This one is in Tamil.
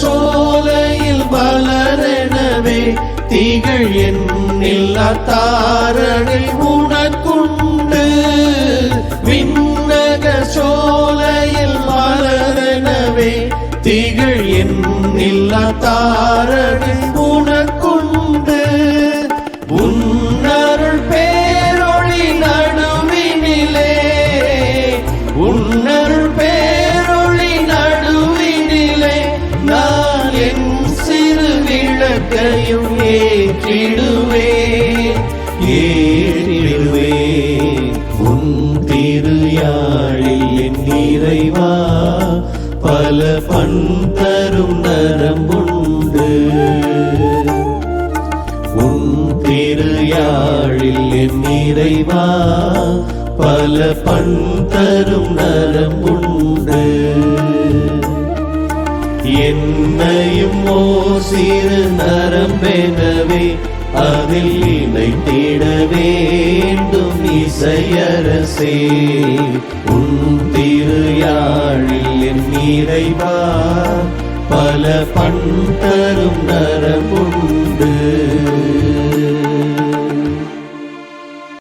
சோலையில் பலரெனவே திகழ் எண்ணில்லா தாரணை உனக்குண்டு. விண்ணக சோலையில் மலரெனவே திகழ் எண்ணில்லா தாரணை விளக்கையும் ஏற்றிடுவே ஏற்றிடுவே உன் திருயாழில் என் இறைவா பல பண் தரும் நரம்புண்டு. உன் திருயாழில் என் நிறைவா பல பண் தரும் நரம்புண்டு. என்னையும் ஓ சிறு நரம்பெனவே அதில் இணைத்திட வேண்டும் இசையரசே. உன் திருயாழில் என் நிறைவா பல பண் தரும் நரம்புண்டு